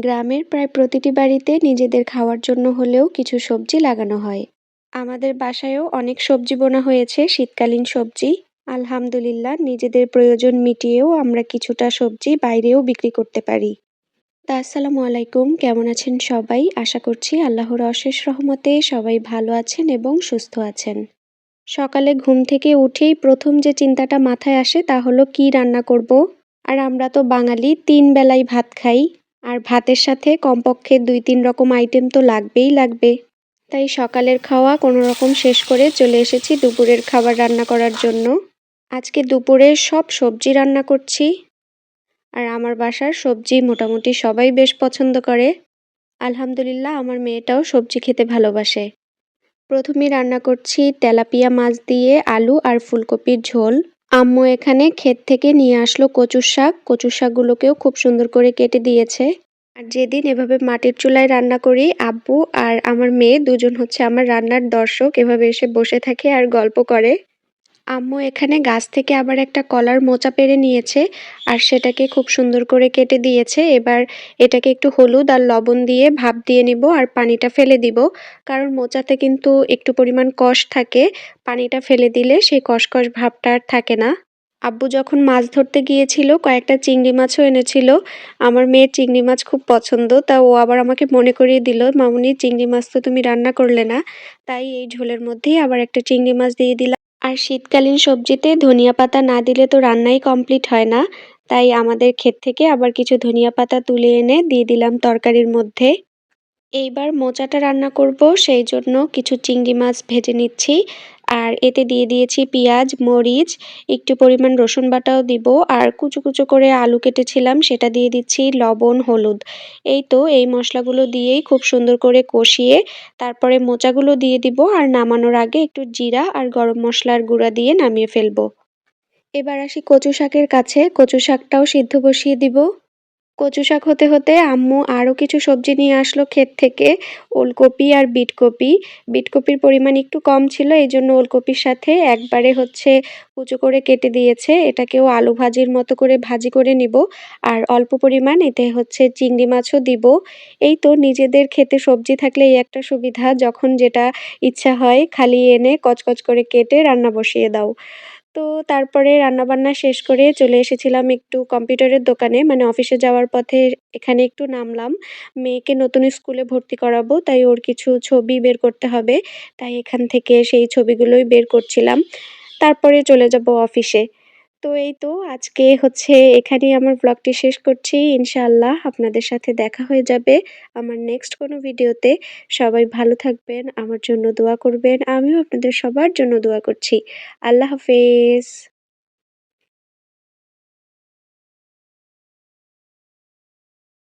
গ্রামের প্রায় প্রতিটি বাড়িতে নিজেদের খাওয়ার জন্য হলেও কিছু সবজি লাগানো হয়। আমাদের বাসায়ও অনেক সবজি বোনা হয়েছে, শীতকালীন সবজি। আলহামদুলিল্লাহ, নিজেদের প্রয়োজন মিটিয়েও আমরা কিছুটা সবজি বাইরেও বিক্রি করতে পারি। তা আসসালামু আলাইকুম, কেমন আছেন সবাই? আশা করছি আল্লাহর অশেষ রহমতে সবাই ভালো আছেন এবং সুস্থ আছেন। সকালে ঘুম থেকে উঠেই প্রথম যে চিন্তাটা মাথায় আসে তা হলো, কি রান্না করব? আর আমরা তো বাঙালি, তিন বেলায় ভাত খাই। আর ভাতের সাথে কমপক্ষে দুই তিন রকম আইটেম তো লাগবেই লাগবে। তাই সকালের খাওয়া কোনো রকম শেষ করে চলে এসেছি দুপুরের খাবার রান্না করার জন্য। আজকে দুপুরে সব সবজি রান্না করছি। আর আমার বাসার সবজি মোটামুটি সবাই বেশ পছন্দ করে। আলহামদুলিল্লাহ, আমার মেয়েটাও সবজি খেতে ভালোবাসে। প্রথমেই রান্না করছি তেলাপিয়া মাছ দিয়ে আলু আর ফুলকপির ঝোল। আম্মু এখানে ক্ষেত থেকে নিয়ে আসলো কচুর শাক। কচুর শাকগুলোকেও খুব সুন্দর করে কেটে দিয়েছে। আর যেদিন এভাবে মাটির চুলায় রান্না করি, আব্বু আর আমার মেয়ে দুজন হচ্ছে আমার রান্নার দর্শক। এভাবে এসে বসে থাকে আর গল্প করে। আম্মু এখানে গাছ থেকে আবার একটা কলার মোচা পেরে নিয়েছে আর সেটাকে খুব সুন্দর করে কেটে দিয়েছে। এবার এটাকে একটু হলুদ আর লবণ দিয়ে ভাপ দিয়ে নিব আর পানিটা ফেলে দিব। কারণ মোচাতে কিন্তু একটু পরিমাণ কষ থাকে, পানিটা ফেলে দিলে সেই কষকষ ভাবটা আর থাকে না। আব্বু যখন মাছ ধরতে গিয়েছিল, কয়েকটা চিংড়ি মাছও এনেছিল। আমার মেয়ের চিংড়ি মাছ খুব পছন্দ, তা ও আবার আমাকে মনে করিয়ে দিল, মামুনি, চিংড়ি মাছ তো তুমি রান্না করলে না। তাই এই ঝোলের মধ্যেই আবার একটা চিংড়ি মাছ দিয়ে দিলাম। আর শীতকালীন সবজিতে ধনিয়া পাতা না দিলে তো রান্নাই কমপ্লিট হয় না। তাই আমাদের ক্ষেত থেকে আবার কিছু ধনিয়া পাতা তুলে এনে দিয়ে দিলাম তরকারির মধ্যে। এইবার মোচাটা রান্না করব, সেই জন্য কিছু চিংড়ি মাছ ভেজে নিচ্ছি। আর এতে দিয়ে দিয়েছি পেঁয়াজ, মরিচ, একটু পরিমাণ রসুন বাটাও দিব। আর কুচো কুচো করে আলু কেটেছিলাম, সেটা দিয়ে দিচ্ছি লবণ, হলুদ। এই তো এই মশলাগুলো দিয়েই খুব সুন্দর করে কষিয়ে তারপরে মোচাগুলো দিয়ে দিব আর নামানোর আগে একটু জিরা আর গরম মশলার গুঁড়া দিয়ে নামিয়ে ফেলব। এবার আসি কচু শাকের কাছে। কচু শাকটাও সিদ্ধ বসিয়ে দিব। কচু শাক হতে হতে আম্মু আরও কিছু সবজি নিয়ে আসলো ক্ষেত থেকে, ওলকপি আর বিটকপি। বিটকপির পরিমাণ একটু কম ছিল এই জন্য ওলকপির সাথে একবারে হচ্ছে কুচো করে কেটে দিয়েছে। এটাকেও আলু ভাজির মতো করে ভাজি করে নিব। আর অল্প পরিমাণ এতে হচ্ছে চিংড়ি মাছও দিব। এই তো নিজেদের খেতে সবজি থাকলে এই একটা সুবিধা, যখন যেটা ইচ্ছা হয় খালি এনে কচকচ করে কেটে রান্না বসিয়ে দাও। তো তারপরে রান্নাবান্না শেষ করে চলে এসেছিলাম একটু কম্পিউটারের দোকানে। মানে অফিসে যাওয়ার পথে এখানে একটু নামলাম। মেয়েকে নতুন স্কুলে ভর্তি করাবো, তাই ওর কিছু ছবি বের করতে হবে। তাই এখান থেকে সেই ছবিগুলোই বের করছিলাম। তারপরে চলে যাব অফিসে। তো এই তো আজকে হচ্ছে এখানেই আমার ব্লগটি শেষ করছি। ইনশাআল্লাহ আপনাদের সাথে দেখা হয়ে যাবে আমার নেক্সট কোনো ভিডিওতে। সবাই ভালো থাকবেন, আমার জন্য দোয়া করবেন, আমিও আপনাদের সবার জন্য দোয়া করছি। আল্লাহ হাফেজ।